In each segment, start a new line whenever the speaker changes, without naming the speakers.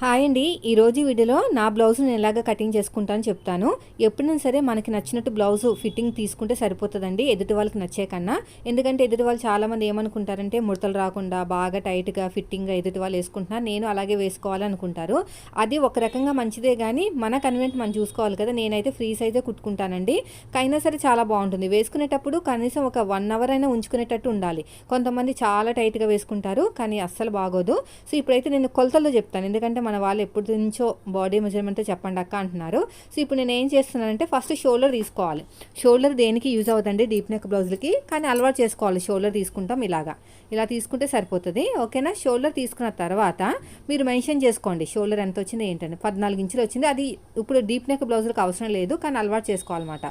Hi అండి. ఈరోజు వీడియోలో నా బ్లౌజ్ నేను ఎలాగ కటింగ్ చేసుకుంటాను చెప్తాను. ఎప్పుడైనా సరే మనకి నచ్చినట్టు బ్లౌజ్ ఫిట్టింగ్ తీసుకుంటే సరిపోతుందండి. ఎదుటి వాళ్ళకి నచ్చే కన్నా. ఎందుకంటే ఎదుటి వాళ్ళు చాలామంది ఏమనుకుంటారంటే ముడతలు రాకుండా బాగా టైట్గా ఫిట్టింగ్గా ఎదుటి వాళ్ళు వేసుకుంటున్నారు. నేను అలాగే వేసుకోవాలనుకుంటారు. అది ఒక రకంగా మంచిదే కానీ మన కన్వెంట్ మనం చూసుకోవాలి కదా. నేనైతే ఫ్రీ సైజే కుట్టుకుంటానండి. అయినా సరే చాలా బాగుంటుంది. వేసుకునేటప్పుడు కనీసం ఒక వన్ అవర్ అయినా ఉంచుకునేటట్టు ఉండాలి. కొంతమంది చాలా టైట్గా వేసుకుంటారు కానీ అస్సలు బాగోదు. సో ఇప్పుడైతే నేను కొలతల్లో చెప్తాను. ఎందుకంటే మన వాళ్ళు ఎప్పటి నుంచో బాడీ మెజర్మెంట్ చెప్పండి అక్క అంటున్నారు. సో ఇప్పుడు నేను ఏం చేస్తున్నానంటే ఫస్ట్ షోల్డర్ తీసుకోవాలి. షోల్డర్ దేనికి యూజ్ అవుతుందండి డీప్ నెక్ బ్లౌజ్లకి కానీ అలవాటు చేసుకోవాలి. షోల్డర్ తీసుకుంటాం ఇలాగా. ఇలా తీసుకుంటే సరిపోతుంది. ఓకేనా షోల్డర్ తీసుకున్న తర్వాత మీరు మెన్షన్ చేసుకోండి. షోల్డర్ ఎంత వచ్చింది ఏంటంటే పద్నాలుగు ఇంచులు వచ్చింది. అది ఇప్పుడు డీప్ నెక్ బ్లౌజులకు అవసరం లేదు. కానీ అలవాటు చేసుకోవాలన్నమాట.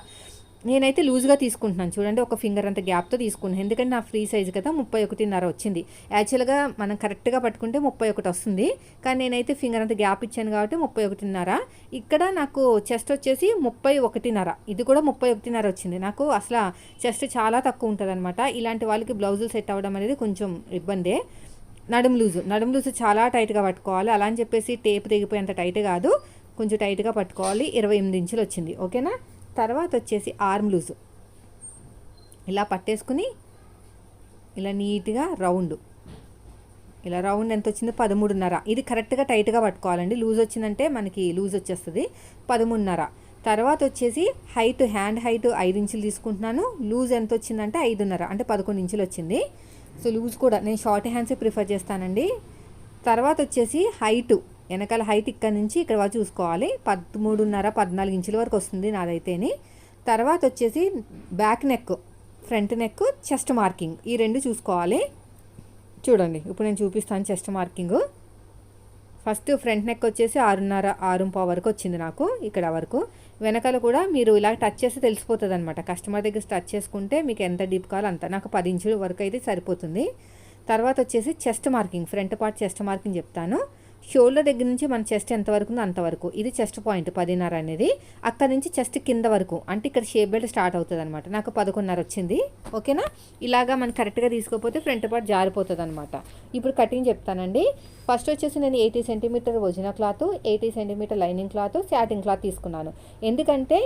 నేనైతే లూజ్గా తీసుకుంటున్నాను. చూడండి ఒక ఫింగర్ అంత గ్యాప్తో తీసుకున్నాను. ఎందుకంటే నా ఫ్రీ సైజ్ కదా ముప్పై ఒకటిన్నర వచ్చింది. యాక్చువల్గా మనం కరెక్ట్గా పట్టుకుంటే ముప్పై ఒకటి వస్తుంది. కానీ నేనైతే ఫింగర్ అంత గ్యాప్ ఇచ్చాను కాబట్టి ముప్పై ఒకటిన్నర. ఇక్కడ నాకు చెస్ట్ వచ్చేసి ముప్పై ఒకటిన్నర. ఇది కూడా ముప్పై ఒకటిన్నర వచ్చింది. నాకు అసలు చెస్ట్ చాలా తక్కువ ఉంటుంది అనమాట ఇలాంటి వాళ్ళకి బ్లౌజులు సెట్ అవ్వడం అనేది కొంచెం ఇబ్బందే. నడుము లూజు. నడుము లూజు చాలా టైట్గా పట్టుకోవాలి. అలా అని చెప్పేసి టేప్ తెగిపోయేంత టైట్ కాదు. కొంచెం టైట్గా పట్టుకోవాలి. ఇరవై ఎనిమిది ఇంచులు వచ్చింది. ఓకేనా? తర్వాత వచ్చేసి ఆర్మ్ లూజు. ఇలా పట్టేసుకుని ఇలా నీట్గా రౌండ్. ఇలా రౌండ్ ఎంత వచ్చింది పదమూడున్నర. ఇది కరెక్ట్గా టైట్గా పట్టుకోవాలండి. లూజ్ వచ్చిందంటే మనకి లూజ్ వచ్చేస్తుంది. పదమూడున్నర. తర్వాత వచ్చేసి హైట్ హ్యాండ్ హైట్ ఐదు ఇంచులు తీసుకుంటున్నాను. లూజ్ ఎంత వచ్చిందంటే ఐదున్నర. అంటే పదకొండు ఇంచులు వచ్చింది. సో లూజ్ కూడా నేను షార్ట్ హ్యాండ్సే ప్రిఫర్ చేస్తానండి. తర్వాత వచ్చేసి హైటు. వెనకాల హైట్ ఇక్కడ నుంచి ఇక్కడ వరకు చూసుకోవాలి. పదమూడున్నర పద్నాలుగు ఇంచుల వరకు వస్తుంది నాదైతేని. తర్వాత వచ్చేసి back neck front neck chest marking ఈ రెండు చూసుకోవాలి. చూడండి ఇప్పుడు నేను చూపిస్తాను chest marking first front neck వచ్చేసి ఆరున్నర ఆరు పావు వరకు వచ్చింది నాకు ఇక్కడ వరకు. వెనకాల కూడా మీరు ఇలా టచ్ చేస్తే తెలిసిపోతుంది అనమాట కస్టమర్ దగ్గర టచ్ చేసుకుంటే మీకు ఎంత డీప్ కావాలో అంత. నాకు పది ఇంచుల వరకు అయితే సరిపోతుంది. తర్వాత వచ్చేసి chest marking front part chest marking చెప్తాను. షోల్డర్ దగ్గర నుంచి మన చెస్ట్ ఎంతవరకు ఉందో అంతవరకు ఇది చెస్ట్ పాయింట్ పదిన్నర అనేది. అక్కడ నుంచి చెస్ట్ కింద వరకు. అంటే ఇక్కడ షేప్ బెల్ట్ స్టార్ట్ అవుతుంది అనమాట నాకు పదకొండున్నర వచ్చింది. ఓకేనా? ఇలాగా మనం కరెక్ట్గా తీసుకోకపోతే ఫ్రంట్ పార్ట్ జారిపోతుంది అనమాట ఇప్పుడు కటింగ్ చెప్తానండి. ఫస్ట్ వచ్చేసి నేను eighty centimetre original cloth eighty centimetre lining cloth satin cloth తీసుకున్నాను. ఎందుకంటే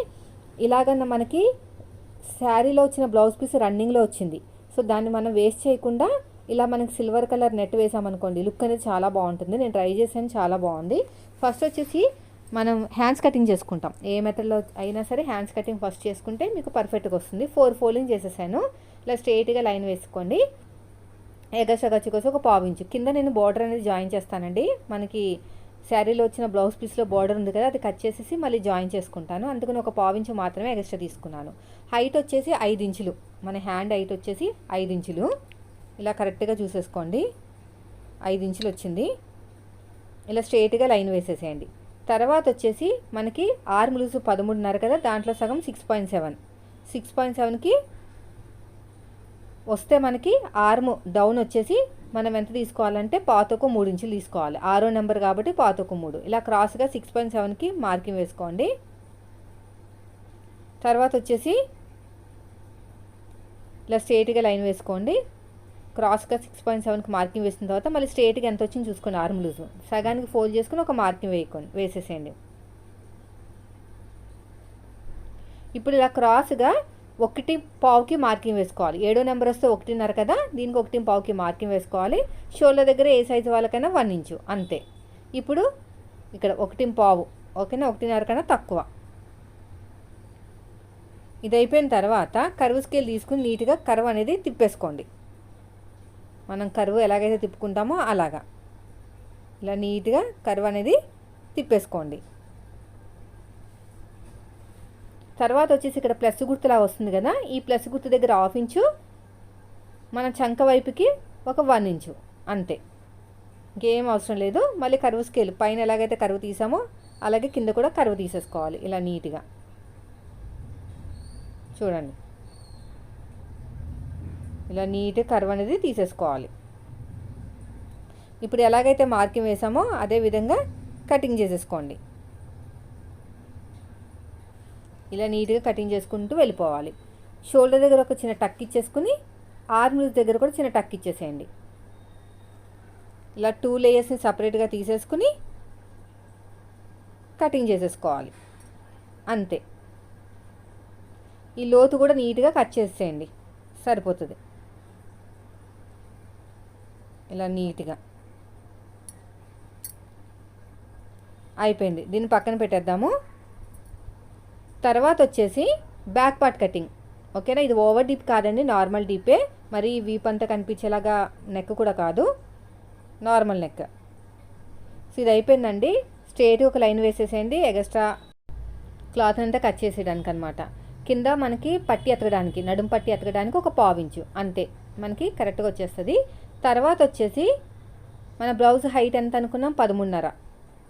ఇలాగన్న మనకి శారీలో వచ్చిన బ్లౌజ్ పీస్ రన్నింగ్లో వచ్చింది. సో దాన్ని మనం వేస్ట్ చేయకుండా ఇలా మనకి సిల్వర్ కలర్ నెట్ వేసామనుకోండి లుక్ అనేది చాలా బాగుంటుంది. నేను ట్రై చేశాను చాలా బాగుంది. ఫస్ట్ వచ్చేసి మనం హ్యాండ్స్ కటింగ్ చేసుకుంటాం. ఏ మెథడ్లో అయినా సరే హ్యాండ్స్ కటింగ్ ఫస్ట్ చేసుకుంటే మీకు పర్ఫెక్ట్గా వస్తుంది. ఫోర్ ఫోల్డింగ్ చేసేసాను. ఇలా స్ట్రైట్గా లైన్ వేసుకోండి. ఎగస కోసం ఒక పావు ఇంచు. కింద నేను బార్డర్ అనేది జాయిన్ చేస్తానండి. మనకి శారీలో వచ్చిన బ్లౌజ్ పీస్లో బార్డర్ ఉంది కదా అది కట్ చేసేసి మళ్ళీ జాయిన్ చేసుకుంటాను. అందుకని ఒక పావు ఇంచు మాత్రమే ఎక్స్ట్రా తీసుకున్నాను. హైట్ వచ్చేసి ఐదు ఇంచులు. మన హ్యాండ్ హైట్ వచ్చేసి ఐదు ఇంచులు. ఇలా కరెక్ట్గా చూసేసుకోండి. ఐదు ఇంచులు వచ్చింది. ఇలా స్ట్రేట్గా లైన్ వేసేసేయండి. తర్వాత వచ్చేసి మనకి ఆర్మ్ లూజు పదమూడున్నర కదా దాంట్లో సగం six point seven. Six point సెవెన్కి వస్తే మనకి ఆర్మ్ డౌన్ వచ్చేసి మనం ఎంత తీసుకోవాలంటే పాతకు మూడు ఇంచులు తీసుకోవాలి. ఆరో నెంబర్ కాబట్టి పాతకు మూడు. ఇలా క్రాస్గా సిక్స్ పాయింట్ సెవెన్కి మార్కింగ్ వేసుకోండి. తర్వాత వచ్చేసి ఇలా స్ట్రేట్గా లైన్ వేసుకోండి. క్రాస్గా సిక్స్ పాయింట్ సెవెన్కి మార్కింగ్ వేసిన తర్వాత మళ్ళీ స్ట్రేట్గా ఎంత వచ్చింది చూసుకోండి ఆర్మ్ లూజ్. సగానికి ఫోల్డ్ చేసుకుని ఒక మార్కింగ్ వేయకండి వేసేసేయండి. ఇప్పుడు ఇలా క్రాస్గా ఒకటి పావుకి మార్కింగ్ వేసుకోవాలి. ఏడో నెంబర్ వస్తే ఒకటిన్నర కదా దీనికి ఒకటి పావుకి మార్కింగ్ వేసుకోవాలి. షోల్డర్ దగ్గర ఏ సైజు వాళ్ళకైనా వన్ ఇంచు అంతే. ఇప్పుడు ఇక్కడ ఒకటి పావు ఓకేనా? ఒకటిన్నర కన్నా తక్కువ. ఇది అయిపోయిన తర్వాత కరువు స్కేల్ తీసుకుని నీట్గా కరువు అనేది తిప్పేసుకోండి. మనం కరువు ఎలాగైతే తిప్పుకుంటామో అలాగా. ఇలా నీట్గా కరువు అనేది తిప్పేసుకోండి. తర్వాత వచ్చేసి ఇక్కడ ప్లస్ గుర్తులా వస్తుంది కదా ఈ ప్లస్ గుర్తు దగ్గర హాఫ్ ఇంచు మన చంక వైపుకి ఒక వన్ ఇంచు అంతే. ఇంకేం అవసరం లేదు మళ్ళీ కరువు స్కేల్ పైన ఎలాగైతే కరువు తీసామో అలాగే కింద కూడా కరువు తీసేసుకోవాలి ఇలా నీట్గా. చూడండి. ఇలా నీట్గా కర్వ్ అనేది తీసేసుకోవాలి. ఇప్పుడు ఎలాగైతే మార్కింగ్ వేసామో అదే విధంగా కటింగ్ చేసేసుకోండి. ఇలా నీట్గా కటింగ్ చేసుకుంటూ వెళ్ళిపోవాలి. షోల్డర్ దగ్గర ఒక చిన్న టక్ ఇచ్చేసుకుని ఆర్మ్స్ దగ్గర కూడా చిన్న టక్ ఇచ్చేసేయండి. ఇలా టూ లేయర్స్ని సపరేట్గా తీసేసుకుని కటింగ్ చేసేసుకోవాలి. అంతే. ఈ లోతు కూడా నీట్గా కట్ చేసేయండి. సరిపోతుంది. ఇలా నీట్గా. అయిపోయింది. దీన్ని పక్కన పెట్టేద్దాము. తర్వాత వచ్చేసి బ్యాక్ పార్ట్ కటింగ్. ఓకేనా? ఇది ఓవర్ డీప్ కాదండి. నార్మల్ డీపే. మరి వీప్ అంతా కనిపించేలాగా నెక్ కూడా కాదు. Normal neck. సో ఇది అయిపోయిందండి. స్ట్రేట్ ఒక లైన్ వేసేసేయండి. ఎగస్ట్రా క్లాత్ అంతా కట్ చేసేయడానికి అనమాట కింద మనకి పట్టి ఎతకడానికి నడుం పట్టి ఎతకడానికి ఒక పావించు. అంతే. మనకి కరెక్ట్గా వచ్చేస్తుంది. తర్వాత వచ్చేసి మన బ్లౌజ్ హైట్ ఎంత అనుకున్నాం? పదమూడున్నర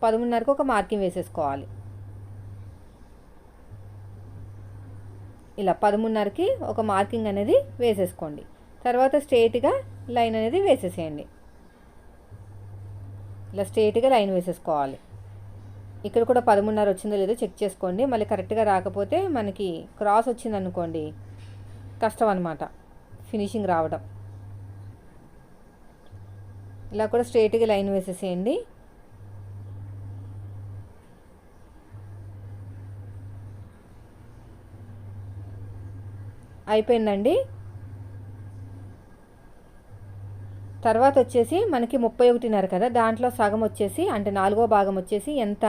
పదమూడున్నరకు ఒక మార్కింగ్ వేసేసుకోవాలి. ఇలా పదమూడున్నరకి ఒక మార్కింగ్ అనేది వేసేసుకోండి. తర్వాత స్ట్రేట్గా లైన్ అనేది వేసేసేయండి. ఇలా స్ట్రేట్గా లైన్ వేసేసుకోవాలి. ఇక్కడ కూడా పదమూడున్నర వచ్చిందో లేదో చెక్ చేసుకోండి. మళ్ళీ కరెక్ట్గా రాకపోతే మనకి క్రాస్ వచ్చింది అనుకోండి కష్టం అనమాట ఫినిషింగ్ రావడం. ఇలా కూడా స్ట్రైట్గా లైన్ వేసేసేయండి. అయిపోయిందండి. తర్వాత వచ్చేసి మనకి ముప్పై ఒకటిన్నర కదా దాంట్లో సగం వచ్చేసి అంటే నాలుగో భాగం వచ్చేసి ఎంత?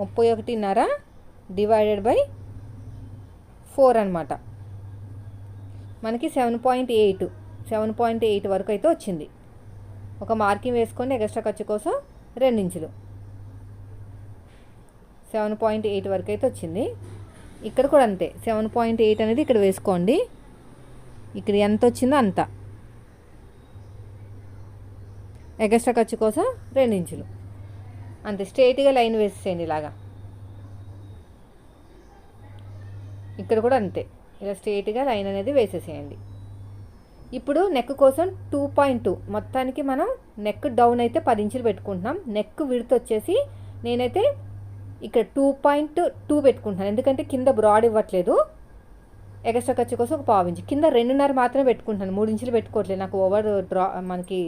ముప్పై ఒకటిన్నర డివైడెడ్ బై ఫోర్ అనమాట మనకి seven point eight seven point eight వరకు అయితే వచ్చింది. ఒక మార్కింగ్ వేసుకోండి ఎక్స్ట్రా ఖర్చు కోసం రెండించులు సెవెన్ పాయింట్ ఎయిట్ వరకు అయితే వచ్చింది. ఇక్కడ కూడా అంతే. సెవెన్ పాయింట్ ఎయిట్ అనేది ఇక్కడ వేసుకోండి. ఇక్కడ ఎంత వచ్చిందో అంత. ఎగస్ట్రా ఖర్చు కోసం రెండు ఇంచులు. అంతే. స్ట్రైట్గా లైన్ వేసేయండి ఇలాగా. ఇక్కడ కూడా అంతే. ఇలా స్ట్రైట్గా లైన్ అనేది వేసేసేయండి. ఇప్పుడు నెక్ కోసం టూ పాయింట్ టూ మొత్తానికి మనం నెక్ డౌన్ అయితే పది ఇంచులు పెట్టుకుంటున్నాం. నెక్ విడత వచ్చేసి నేనైతే ఇక్కడ టూ పాయింట్ టూ పెట్టుకుంటున్నాను. ఎందుకంటే కింద బ్రాడ్ ఇవ్వట్లేదు. ఎక్స్ట్రా ఖర్చు కోసం ఒక పావు ఇంచు. కింద రెండున్నర మాత్రమే పెట్టుకుంటాను మూడు ఇంచులు పెట్టుకోవట్లేదు. నాకు ఓవర్ డ్రా మనకి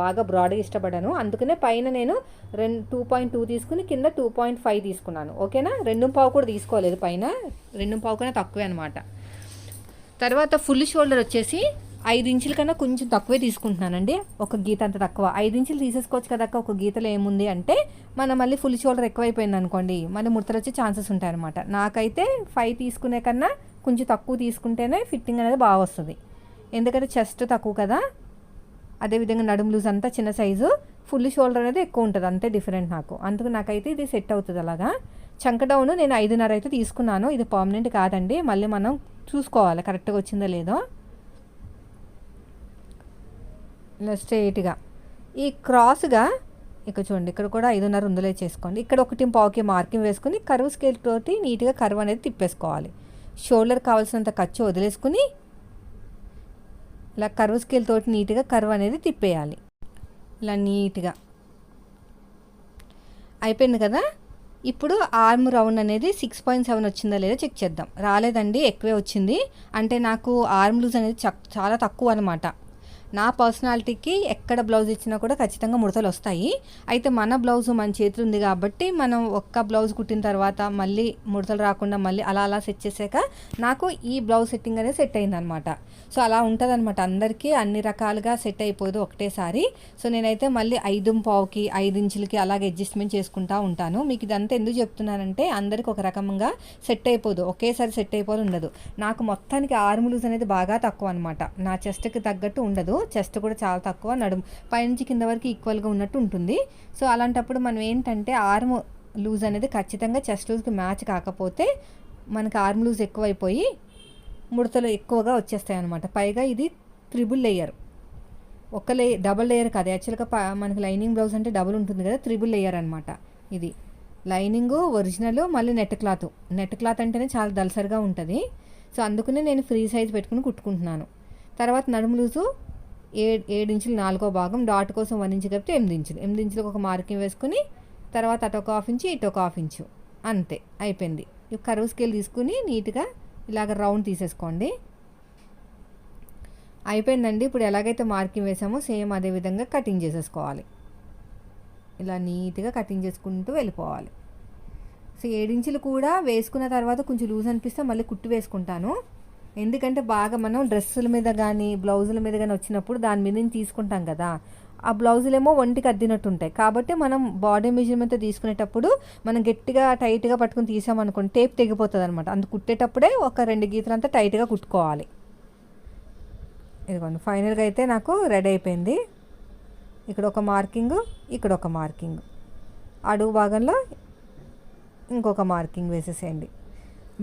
బాగా బ్రాడ్గా ఇష్టపడాను. అందుకనే పైన నేను రెండు టూ పాయింట్ టూ తీసుకుని కింద టూ పాయింట్ ఫైవ్ తీసుకున్నాను. ఓకేనా? రెండు పావు కూడా తీసుకోలేదు పైన. రెండు పావు కన్నా తక్కువే అనమాట తర్వాత ఫుల్ షోల్డర్ వచ్చేసి ఐదు ఇంచుల కన్నా కొంచెం తక్కువే తీసుకుంటున్నానండి. ఒక గీత అంత తక్కువ. ఐదు ఇంచులు తీసేసుకోవచ్చు కదా ఒక గీతలో ఏముంది అంటే మనం మళ్ళీ ఫుల్ షోల్డర్ ఎక్కువైపోయింది అనుకోండి మళ్ళీ ముడతలు వచ్చే ఛాన్సెస్ ఉంటాయి అనమాట నాకైతే ఫైవ్ తీసుకునే కన్నా కొంచెం తక్కువ తీసుకుంటేనే ఫిట్టింగ్ అనేది బాగా వస్తుంది. ఎందుకంటే చెస్ట్ తక్కువ కదా. అదేవిధంగా నడుము లూజ్ అంతా చిన్న సైజు ఫుల్ షోల్డర్ అనేది ఎక్కువ ఉంటుంది. అంతే డిఫరెంట్ నాకు. అందుకు నాకైతే ఇది సెట్ అవుతుంది అలాగా. చంక డౌన్ నేను ఐదున్నర అయితే తీసుకున్నాను. ఇది పర్మనెంట్ కాదండి. మళ్ళీ మనం చూసుకోవాలి కరెక్ట్గా వచ్చిందో లేదో ఇలా స్ట్రైట్గా ఈ క్రాస్గా ఇక్కడ చూడండి ఇక్కడ కూడా ఐదున్నర ఉందలే చేసుకోండి. ఇక్కడ ఒకటి పావుకి మార్కింగ్ వేసుకుని కరువు స్కేల్ తోటి నీట్గా కరువు అనేది తిప్పేసుకోవాలి. షోల్డర్ కావాల్సినంత ఖర్చు వదిలేసుకుని ఇలా కరువు స్కేల్ తోటి నీట్గా కరువు అనేది తిప్పేయాలి. ఇలా నీట్గా. అయిపోయింది కదా? ఇప్పుడు ఆర్మ్ రౌండ్ అనేది సిక్స్ పాయింట్ సెవెన్ వచ్చిందా లేదా చెక్ చేద్దాం. రాలేదండి ఎక్కువే వచ్చింది. అంటే నాకు ఆర్మ్ లూజ్ అనేది చాలా తక్కువ అనమాట నా పర్సనాలిటీకి ఎక్కడ బ్లౌజ్ ఇచ్చినా కూడా ఖచ్చితంగా ముడతలు వస్తాయి. అయితే మన బ్లౌజ్ మన చేతులు ఉంది కాబట్టి మనం ఒక్క బ్లౌజ్ కుట్టిన తర్వాత మళ్ళీ ముడతలు రాకుండా మళ్ళీ అలా అలా సెట్ చేసాక నాకు ఈ బ్లౌజ్ సెట్టింగ్ అనేది సెట్ అయిందనమాట సో అలా ఉంటుంది అనమాట అందరికీ అన్ని రకాలుగా సెట్ అయిపోదు ఒకటేసారి. సో నేనైతే మళ్ళీ ఐదు పావుకి ఐదు ఇంచులకి అలాగే అడ్జస్ట్మెంట్ చేసుకుంటా ఉంటాను. మీకు ఇదంతా ఎందుకు చెప్తున్నానంటే అందరికి ఒక రకంగా సెట్ అయిపోదు. ఒకేసారి సెట్ అయిపోదు ఉండదు. నాకు మొత్తానికి ఆర్మ్ లూజ్ అనేది బాగా తక్కువ అనమాట నా చెస్ట్కి తగ్గట్టు ఉండదు. చెస్ట్ కూడా చాలా తక్కువ నడుము పైనుంచి కింద వరకు ఈక్వల్గా ఉన్నట్టు ఉంటుంది. సో అలాంటప్పుడు మనం ఏంటంటే ఆర్మ్ లూజ్ అనేది ఖచ్చితంగా చెస్ట్ లూజ్కి మ్యాచ్ కాకపోతే మనకి ఆర్మ్ లూజ్ ఎక్కువైపోయి ముడతలు ఎక్కువగా వచ్చేస్తాయి అనమాట పైగా ఇది త్రిబుల్ లేయర్ ఒక లే డబుల్ లేయర్ కాదు. యాక్చువల్గా మనకి లైనింగ్ బ్లౌజ్ అంటే డబుల్ ఉంటుంది కదా త్రిబుల్ లేయర్ అనమాట ఇది. లైనింగ్ ఒరిజినల్ మళ్ళీ నెట్ క్లాత్ నెట్ క్లాత్ అంటేనే చాలా దలసరిగా ఉంటుంది. సో అందుకనే నేను ఫ్రీ సైజ్ పెట్టుకుని కుట్టుకుంటున్నాను. తర్వాత నడుము లూజు ఏడు ఏడు ఇంచులు నాలుగో భాగం డాట్ కోసం వన్ ఇంచు కలిపితే ఎనిమిది ఇంచులు. ఎనిమిది ఇంచులకు ఒక మార్కింగ్ వేసుకుని తర్వాత అటు ఒక హాఫ్ ఇంచు ఇటు ఒక హాఫ్ ఇంచు. అంతే అయిపోయింది. ఈ కరువు స్కేల్ తీసుకుని నీట్గా ఇలాగ రౌండ్ తీసేసుకోండి. అయిపోయిందండి. ఇప్పుడు ఎలాగైతే మార్కింగ్ వేసామో సేమ్ అదే విధంగా కటింగ్ చేసేసుకోవాలి. ఇలా నీట్గా కటింగ్ చేసుకుంటూ వెళ్ళిపోవాలి. సో ఏడించులు కూడా వేసుకున్న తర్వాత కొంచెం లూజ్ అనిపిస్తే మళ్ళీ కుట్టు వేసుకుంటాను. ఎందుకంటే బాగా మనం డ్రెస్సుల మీద కానీ బ్లౌజుల మీద కానీ వచ్చినప్పుడు దాని మీద తీసుకుంటాం కదా. ఆ బ్లౌజులు ఏమో ఒంటికి అద్దినట్టు ఉంటాయి. కాబట్టి మనం బాడీ మెజర్మెంట్ తీసుకునేటప్పుడు మనం గట్టిగా టైట్గా పట్టుకుని తీసామనుకోండి టేప్ తెగిపోతుంది అనమాట అందు కుట్టేటప్పుడే ఒక రెండు గీతలు అంతా టైట్గా కుట్టుకోవాలి. ఇదిగోండి ఫైనల్గా అయితే నాకు రెడీ అయిపోయింది. ఇక్కడ ఒక మార్కింగ్ ఇక్కడ ఒక మార్కింగ్. అడుగు భాగంలో ఇంకొక మార్కింగ్ వేసేసేయండి.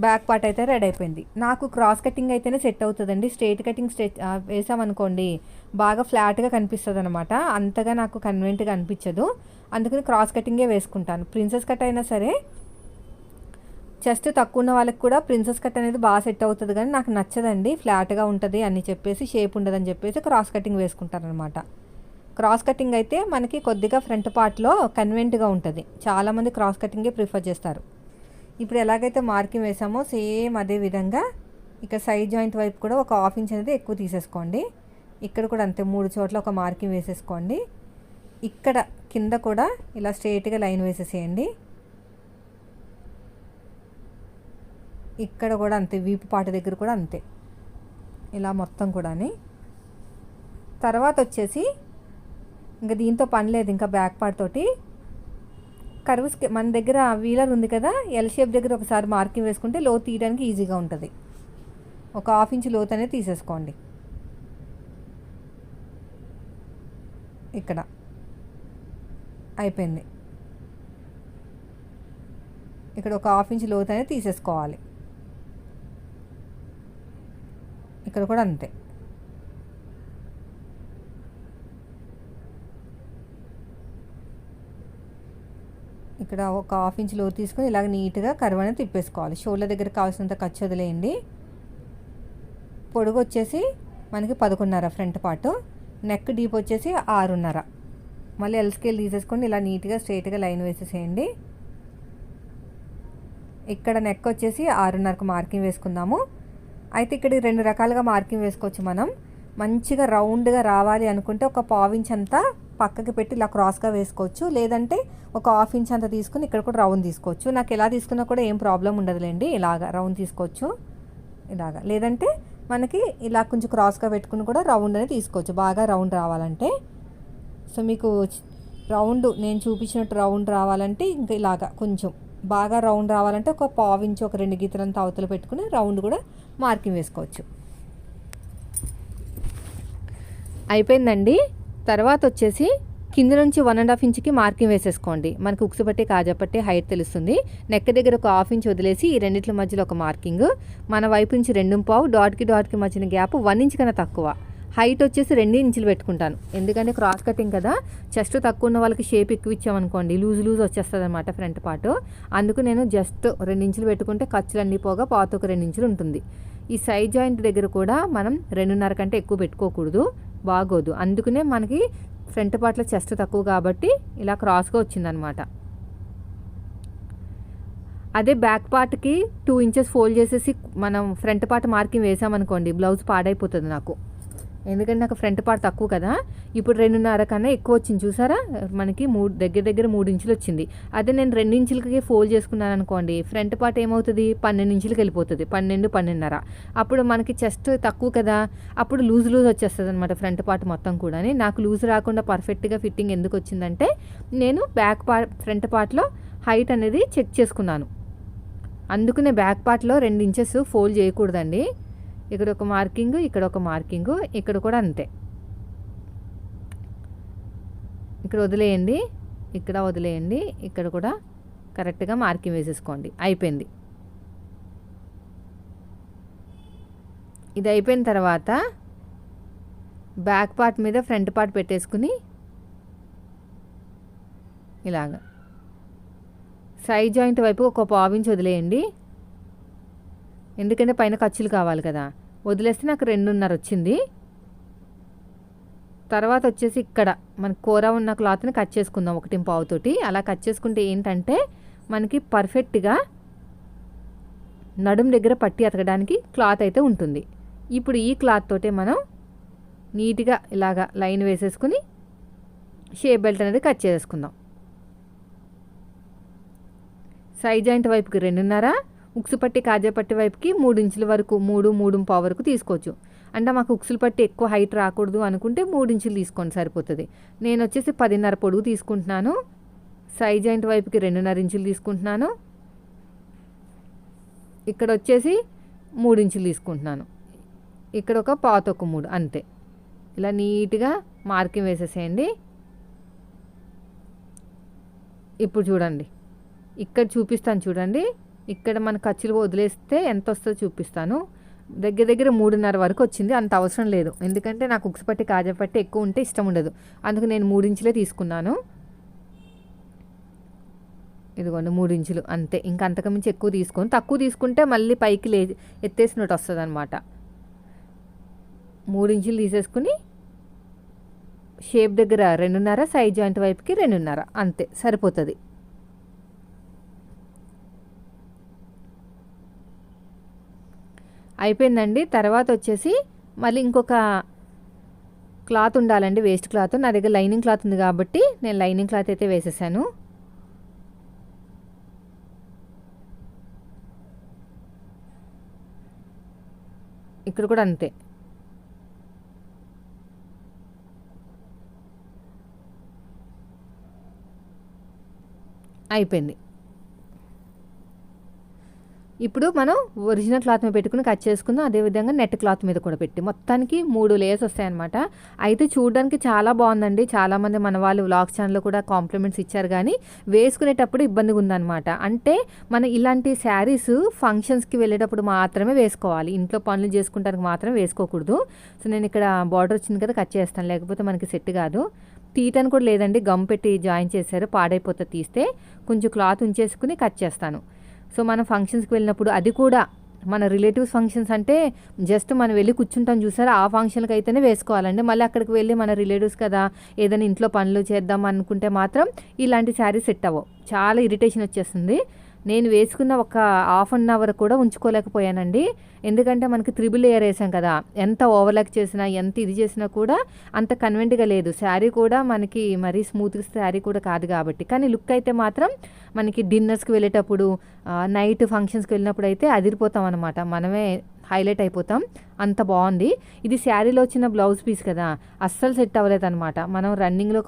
బ్యాక్ పార్ట్ అయితే రెడీ అయిపోయింది. నాకు క్రాస్ కటింగ్ అయితేనే సెట్ అవుతుందండి. స్ట్రైట్ కటింగ్ స్ట్రెచ్ వేసామనుకోండి బాగా ఫ్లాట్గా కనిపిస్తుంది అనమాట అంతగా నాకు కన్వెంట్గా అనిపించదు. అందుకని క్రాస్ కటింగే వేసుకుంటాను. ప్రిన్సెస్ కట్ అయినా సరే చెస్ట్ తక్కువ ఉన్న వాళ్ళకి కూడా ప్రిన్సెస్ కట్ అనేది బాగా సెట్ అవుతుంది కానీ నాకు నచ్చదండి. ఫ్లాట్గా ఉంటుంది అని చెప్పేసి షేప్ ఉండదని చెప్పేసి క్రాస్ కటింగ్ వేసుకుంటాను అనమాట క్రాస్ కటింగ్ అయితే మనకి కొద్దిగా ఫ్రంట్ పార్ట్లో కన్వెంట్గా ఉంటుంది. చాలామంది క్రాస్ కటింగే ప్రిఫర్ చేస్తారు. ఇప్పుడు ఎలాగైతే మార్కింగ్ వేసామో సేమ్ అదే విధంగా ఇక సైడ్ జాయింట్ వైపు కూడా ఒక హాఫ్ ఇంచ్ అనేది ఎక్కువ తీసేసుకోండి. ఇక్కడ కూడా అంతే మూడు చోట్ల ఒక మార్కింగ్ వేసేసుకోండి. ఇక్కడ కింద కూడా ఇలా స్ట్రైట్గా లైన్ వేసేసేయండి. ఇక్కడ కూడా అంతే వీపు పాట దగ్గర కూడా అంతే. ఇలా మొత్తం కూడాని. తర్వాత వచ్చేసి ఇంకా దీంతో పని లేదు ఇంకా బ్యాక్ పార్ట్ తోటి కర్వ్స్ మన దగ్గర వీలర్ ఉంది కదా ఎల్ షేప్ దగ్గర ఒకసారి మార్కింగ్ వేసుకుంటే లోతు తీయడానికి ఈజీగా ఉంటుంది. ఒక హాఫ్ ఇంచ్ లోతు అనేది తీసేసుకోండి. ఇక్కడ. అయిపోయింది. ఇక్కడ ఒక హాఫ్ ఇంచ్ లోతు అనేది తీసేసుకోవాలి. ఇక్కడ కూడా అంతే. ఇక్కడ ఒక హాఫ్ ఇంచ్ లోతు తీసుకొని ఇలాగ నీట్గా కర్వ్ అనేది తిప్పేసుకోవాలి. షోల్డర్ దగ్గర కావాల్సినంత ఖర్చు వదిలేయండి. పొడుగు వచ్చేసి మనకి పదకొండున్నర ఫ్రంట్ పార్ట్ నెక్ డీప్ వచ్చేసి ఆరున్నర. మళ్ళీ ఎల్ స్కేల్ తీసేసుకొని ఇలా నీట్గా స్ట్రైట్గా లైన్ వేసేసేయండి. ఇక్కడ నెక్ వచ్చేసి ఆరున్నరకు మార్కింగ్ వేసుకుందాము. అయితే ఇక్కడ రెండు రకాలుగా మార్కింగ్ వేసుకోవచ్చు మనం. మంచిగా రౌండ్గా రావాలి అనుకుంటే ఒక పావించ్ అంతా పక్కకి పెట్టి ఇలా క్రాస్గా వేసుకోవచ్చు. లేదంటే ఒక హాఫ్ ఇంచ్ అంత తీసుకుని ఇక్కడ కూడా రౌండ్ తీసుకోవచ్చు. నాకు ఎలా తీసుకున్నా కూడా ఏం ప్రాబ్లం ఉండదులేండి. ఇలాగా రౌండ్ తీసుకోవచ్చు. ఇలాగా. లేదంటే మనకి ఇలా కొంచెం క్రాస్గా పెట్టుకుని కూడా రౌండ్ అనేది తీసుకోవచ్చు. బాగా రౌండ్ రావాలంటే. సో మీకు రౌండ్ నేను చూపించినట్టు రౌండ్ రావాలంటే ఇంకా ఇలాగా కొంచెం బాగా రౌండ్ రావాలంటే ఒక పావు ఇంచు ఒక రెండు గీతలంతా అవతల పెట్టుకుని రౌండ్ కూడా మార్కింగ్ వేసుకోవచ్చు. అయిపోయిందండి. తర్వాత వచ్చేసి కింద నుంచి వన్ అండ్ హాఫ్ ఇంచ్కి మార్కింగ్ వేసేసుకోండి. మనకు ఉక్సు పట్టి కాజా పట్టి హైట్ తెలుస్తుంది. నెక్ దగ్గర ఒక హాఫ్ ఇంచ్ వదిలేసి ఈ రెండింటి మధ్యలో ఒక మార్కింగ్. మన వైపు నుంచి రెండు పావు డాట్కి డాట్కి మధ్యన గ్యాప్ వన్ ఇంచ్ కన్నా తక్కువ. హైట్ వచ్చేసి రెండు ఇంచులు పెట్టుకుంటాను. ఎందుకంటే క్రాస్ కటింగ్ కదా చెస్ట్ తక్కువ ఉన్న వాళ్ళకి షేప్ ఎక్కువ ఇచ్చామనుకోండి లూజ్ లూజ్ వచ్చేస్తుంది అనమాట ఫ్రంట్ పార్ట్ అందుకు నేను జస్ట్ రెండు ఇంచులు పెట్టుకుంటే ఖర్చులు అన్నీ పోగా పాత ఒక రెండు ఇంచులు ఉంటుంది. ఈ సైడ్ జాయింట్ దగ్గర కూడా మనం రెండున్నర కంటే ఎక్కువ పెట్టుకోకూడదు. బాగోదు. అందుకనే మనకి ఫ్రంట్ పార్ట్లో చెస్ట్ తక్కువ కాబట్టి ఇలా క్రాస్గా వచ్చిందనమాట. అదే బ్యాక్ పార్ట్కి టూ ఇంచెస్ ఫోల్డ్ చేసేసి మనం ఫ్రంట్ పార్ట్ మార్కింగ్ వేసామనుకోండి బ్లౌజ్ పాడైపోతుంది నాకు. ఎందుకంటే నాకు ఫ్రంట్ పార్ట్ తక్కువ కదా. ఇప్పుడు రెండున్నర కన్నా ఎక్కువ వచ్చింది. చూసారా? మనకి మూడు దగ్గర దగ్గర మూడు ఇంచులు వచ్చింది. అదే నేను రెండు ఇంచులకి ఫోల్డ్ చేసుకున్నాను అనుకోండి ఫ్రంట్ పార్ట్ ఏమవుతుంది? పన్నెండు ఇంచులకి వెళ్ళిపోతుంది. పన్నెండు పన్నెండున్నర. అప్పుడు మనకి చెస్ట్ తక్కువ కదా. అప్పుడు లూజ్ లూజ్ వచ్చేస్తుంది అనమాట ఫ్రంట్ పార్ట్ మొత్తం కూడా నాకు లూజ్ రాకుండా పర్ఫెక్ట్గా ఫిట్టింగ్ ఎందుకు వచ్చిందంటే నేను బ్యాక్ పార్ట్ ఫ్రంట్ పార్ట్లో హైట్ అనేది చెక్ చేసుకున్నాను. అందుకనే బ్యాక్ పార్ట్లో రెండు ఇంచెస్ ఫోల్డ్ చేయకూడదండి. ఇక్కడ ఒక మార్కింగ్ ఇక్కడ ఒక మార్కింగ్ ఇక్కడ కూడా అంతే. ఇక్కడ వదిలేయండి ఇక్కడ వదిలేయండి ఇక్కడ కూడా కరెక్ట్గా మార్కింగ్ వేసేసుకోండి. అయిపోయింది. ఇది అయిపోయిన తర్వాత బ్యాక్ పార్ట్ మీద ఫ్రంట్ పార్ట్ పెట్టేసుకుని ఇలాగా. సైడ్ జాయింట్ వైపు ఒక పావించి వదిలేయండి. ఎందుకంటే పైన ఖర్చులు కావాలి కదా. వదిలేస్తే నాకు రెండున్నర వచ్చింది. తర్వాత వచ్చేసి ఇక్కడ మన కూర ఉన్న క్లాత్ని కట్ చేసుకుందాం ఒకటి పావుతోటి అలా కట్ చేసుకుంటే ఏంటంటే మనకి పర్ఫెక్ట్గా నడుం దగ్గర పట్టి అతకడానికి క్లాత్ అయితే ఉంటుంది. ఇప్పుడు ఈ క్లాత్ తోటే మనం నీట్గా ఇలాగా లైన్ వేసేసుకుని షేప్ బెల్ట్ అనేది కట్ చేసుకుందాం. సైజ్ జాయింట్ వైపుకి రెండున్నర ఉక్సు పట్టి కాజా పట్టి వైపుకి మూడు ఇంచుల వరకు మూడు మూడు పావు వరకు తీసుకోవచ్చు. అంటే మాకు ఉక్సులు పట్టి ఎక్కువ హైట్ రాకూడదు అనుకుంటే మూడు ఇంచులు తీసుకోండి సరిపోతుంది. నేను వచ్చేసి పదిన్నర పొడుగు తీసుకుంటున్నాను. సైజ్ జాయింట్ వైపుకి రెండున్నర ఇంచులు తీసుకుంటున్నాను. ఇక్కడ వచ్చేసి మూడు ఇంచులు తీసుకుంటున్నాను. ఇక్కడ ఒక పాతొక్క మూడు అంతే. ఇలా నీట్గా మార్కింగ్ వేసేసేయండి. ఇప్పుడు చూడండి. ఇక్కడ చూపిస్తాను చూడండి. ఇక్కడ మన ఖర్చులు వదిలేస్తే ఎంత వస్తుందో చూపిస్తాను. దగ్గర దగ్గర మూడున్నర వరకు వచ్చింది. అంత అవసరం లేదు. ఎందుకంటే నాకు ఉక్స్ పట్టి కాజా పట్టి ఎక్కువ ఉంటే ఇష్టం ఉండదు. అందుకు నేను మూడు ఇంచులే తీసుకున్నాను. ఇదిగోండి మూడు ఇంచులు అంతే. ఇంకా అంతకుమించి ఎక్కువ తీసుకొని. తక్కువ తీసుకుంటే మళ్ళీ పైకి లే ఎత్తేసినట్టు వస్తుంది అనమాట మూడు ఇంచులు తీసేసుకుని షేప్ దగ్గర రెండున్నర సైడ్ జాయింట్ వైపుకి రెండున్నర. అంతే సరిపోతుంది. అయిపోయిందండి. తర్వాత వచ్చేసి మళ్ళీ ఇంకొక క్లాత్ ఉండాలండి వేస్ట్ క్లాత్. నా దగ్గర లైనింగ్ క్లాత్ ఉంది కాబట్టి నేను లైనింగ్ క్లాత్ అయితే వేసేసాను. ఇక్కడ కూడా అంతే. అయిపోయింది. ఇప్పుడు మనం ఒరిజినల్ క్లాత్ మీద పెట్టుకుని కట్ చేసుకుందాం. అదేవిధంగా నెట్ క్లాత్ మీద కూడా పెట్టి. మొత్తానికి మూడు లేయర్స్ వస్తాయన్నమాట. అయితే చూడడానికి చాలా బాగుందండి. చాలామంది మన వాళ్ళు వ్లాగ్ ఛానల్లో కూడా కాంప్లిమెంట్స్ ఇచ్చారు కానీ వేసుకునేటప్పుడు ఇబ్బందిగా ఉందన్నమాట. అంటే మనం ఇలాంటి శారీస్ ఫంక్షన్స్కి వెళ్ళేటప్పుడు మాత్రమే వేసుకోవాలి. ఇంట్లో పనులు చేసుకుంటానికి మాత్రమే వేసుకోకూడదు. సో నేను ఇక్కడ బార్డర్ వచ్చింది కదా కట్ చేస్తాను. లేకపోతే మనకి సెట్ కాదు. తీతను కూడా లేదండి. గమ్ పెట్టి జాయిన్ చేశారు. పాడైపోతే తీస్తే కొంచెం క్లాత్ ఉంచేసుకుని కట్ చేస్తాను. సో మనం ఫంక్షన్స్కి వెళ్ళినప్పుడు అది కూడా మన రిలేటివ్స్ ఫంక్షన్స్ అంటే జస్ట్ మనం వెళ్ళి కూర్చుంటాం చూసారా? ఆ ఫంక్షన్కి అయితేనే వేసుకోవాలండి. మళ్ళీ అక్కడికి వెళ్ళి మన రిలేటివ్స్ కదా ఏదైనా ఇంట్లో పనులు చేద్దాం అనుకుంటే మాత్రం ఇలాంటి శారీస్ సెట్ అవ్వవు. చాలా ఇరిటేషన్ వచ్చేస్తుంది. నేను వేసుకున్న ఒక హాఫ్ అన్ అవర్ కూడా ఉంచుకోలేకపోయానండి. ఎందుకంటే మనకి త్రిబుల్ లేయర్ వేసాం కదా. ఎంత ఓవర్లాక్ చేసినా ఎంత ఇది చేసినా కూడా అంత కన్వెంట్గా లేదు. శారీ కూడా మనకి మరీ స్మూత్గా శారీ కూడా కాదు కాబట్టి. కానీ లుక్ అయితే మాత్రం మనకి డిన్నర్స్కి వెళ్ళేటప్పుడు నైట్ ఫంక్షన్స్కి వెళ్ళినప్పుడు అయితే అదిరిపోతాం అనమాట మనమే హైలైట్ అయిపోతాం. అంత బాగుంది. ఇది శారీలో వచ్చిన బ్లౌజ్ పీస్ కదా. అస్సలు సెట్ అవ్వలేదు అనమాట మనం రన్నింగ్లో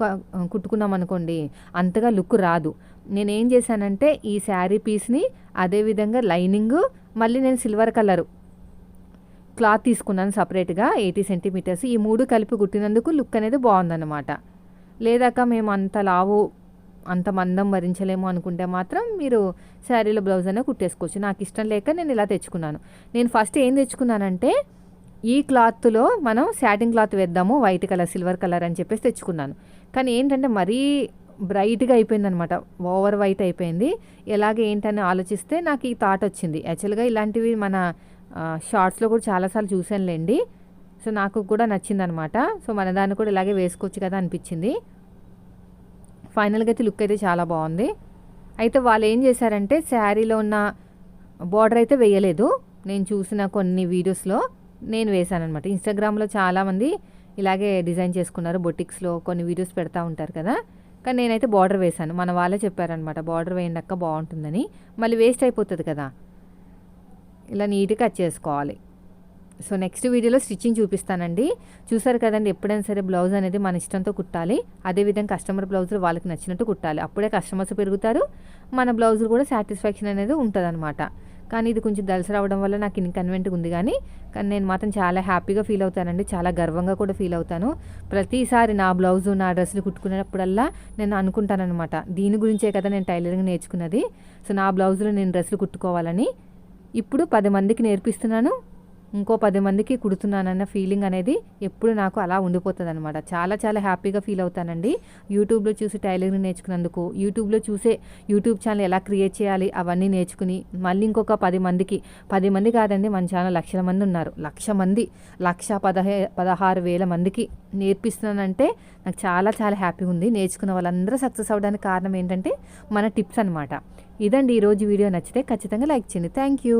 కుట్టుకున్నాం అనుకోండి అంతగా లుక్ రాదు. నేనేం చేశానంటే ఈ శారీ పీస్ని అదేవిధంగా లైనింగ్ మళ్ళీ నేను సిల్వర్ కలరు. క్లాత్ తీసుకున్నాను సపరేట్గా ఎయిటీ సెంటీమీటర్స్. ఈ మూడు కలిపి కుట్టినందుకు లుక్ అనేది బాగుందన్నమాట. లేదాక మేము అంత లావు అంత మందం భరించలేము అనుకుంటే మాత్రం మీరు శారీలో బ్లౌజ్ అనేది కుట్టేసుకోవచ్చు. నాకు ఇష్టం లేక నేను ఇలా తెచ్చుకున్నాను. నేను ఫస్ట్ ఏం తెచ్చుకున్నానంటే ఈ క్లాత్లో మనం శాటింగ్ క్లాత్ వేద్దాము వైట్ కలర్ సిల్వర్ కలర్ అని చెప్పేసి తెచ్చుకున్నాను. కానీ ఏంటంటే మరీ బ్రైట్గా అయిపోయింది అనమాట ఓవర్ వైట్ అయిపోయింది. ఎలాగ ఏంటని ఆలోచిస్తే నాకు ఈ థాట్ వచ్చింది. యాక్చువల్గా ఇలాంటివి మన షార్ట్స్లో కూడా చాలాసార్లు చూశానులేండి. సో నాకు కూడా నచ్చింది అనమాట సో మన దాన్ని కూడా ఇలాగే వేసుకోవచ్చు కదా అనిపించింది. ఫైనల్గా అయితే లుక్ అయితే చాలా బాగుంది. అయితే వాళ్ళు ఏం చేశారంటే శారీలో ఉన్న బార్డర్ అయితే వేయలేదు. నేను చూసిన కొన్ని వీడియోస్లో నేను వేశాను అనమాట ఇన్స్టాగ్రామ్లో చాలామంది ఇలాగే డిజైన్ చేసుకున్నారు బొటిక్స్లో కొన్ని వీడియోస్ పెడతా ఉంటారు కదా. కానీ నేనైతే బార్డర్ వేశాను. మన వాళ్ళే చెప్పారనమాట బార్డర్ వేయండక్క బాగుంటుందని. మళ్ళీ వేస్ట్ అయిపోతుంది కదా. ఇలా నీట్గా కట్ చేసుకోవాలి. సో నెక్స్ట్ వీడియోలో స్టిచ్చింగ్ చూపిస్తానండి. చూసారు కదండి ఎప్పుడైనా సరే బ్లౌజ్ అనేది మన ఇష్టంతో కుట్టాలి. అదేవిధంగా కస్టమర్ బ్లౌజులు వాళ్ళకి నచ్చినట్టు కుట్టాలి. అప్పుడే కస్టమర్స్ పెరుగుతారు. మన బ్లౌజులు కూడా సాటిస్ఫాక్షన్ అనేది ఉంటుంది కానీ ఇది కొంచెం దలస రావడం వల్ల నాకు ఇన్కన్వెంట్గా ఉంది కానీ కానీ నేను మాత్రం చాలా హ్యాపీగా ఫీల్ అవుతానండి. చాలా గర్వంగా కూడా ఫీల్ అవుతాను. ప్రతిసారి నా బ్లౌజు నా డ్రెస్సులు కుట్టుకునేటప్పుడల్లా నేను అనుకుంటానమాట దీని గురించే కదా నేను టైలరింగ్ నేర్చుకున్నది. సో నా బ్లౌజులు నేను డ్రెస్సులు కుట్టుకోవాలని. ఇప్పుడు పది మందికి నేర్పిస్తున్నాను. ఇంకో పది మందికి కుడుతున్నానన్న ఫీలింగ్ అనేది ఎప్పుడు నాకు అలా ఉండిపోతుంది అనమాట చాలా చాలా హ్యాపీగా ఫీల్ అవుతానండి. యూట్యూబ్లో చూసి టైలరింగ్ నేర్చుకున్నందుకు యూట్యూబ్లో చూసే యూట్యూబ్ ఛానల్ ఎలా క్రియేట్ చేయాలి అవన్నీ నేర్చుకుని మళ్ళీ ఇంకొక పది మందికి పది మంది కాదండి మన ఛానల్ లక్షల మంది ఉన్నారు. లక్ష మంది లక్ష పదహే పదహారు వేల మందికి నేర్పిస్తున్నానంటే నాకు చాలా చాలా హ్యాపీగా ఉంది. నేర్చుకున్న వాళ్ళందరూ సక్సెస్ అవ్వడానికి కారణం ఏంటంటే మన టిప్స్ అనమాట ఇదండి ఈరోజు వీడియో నచ్చితే ఖచ్చితంగా లైక్ చేయండి. Thank you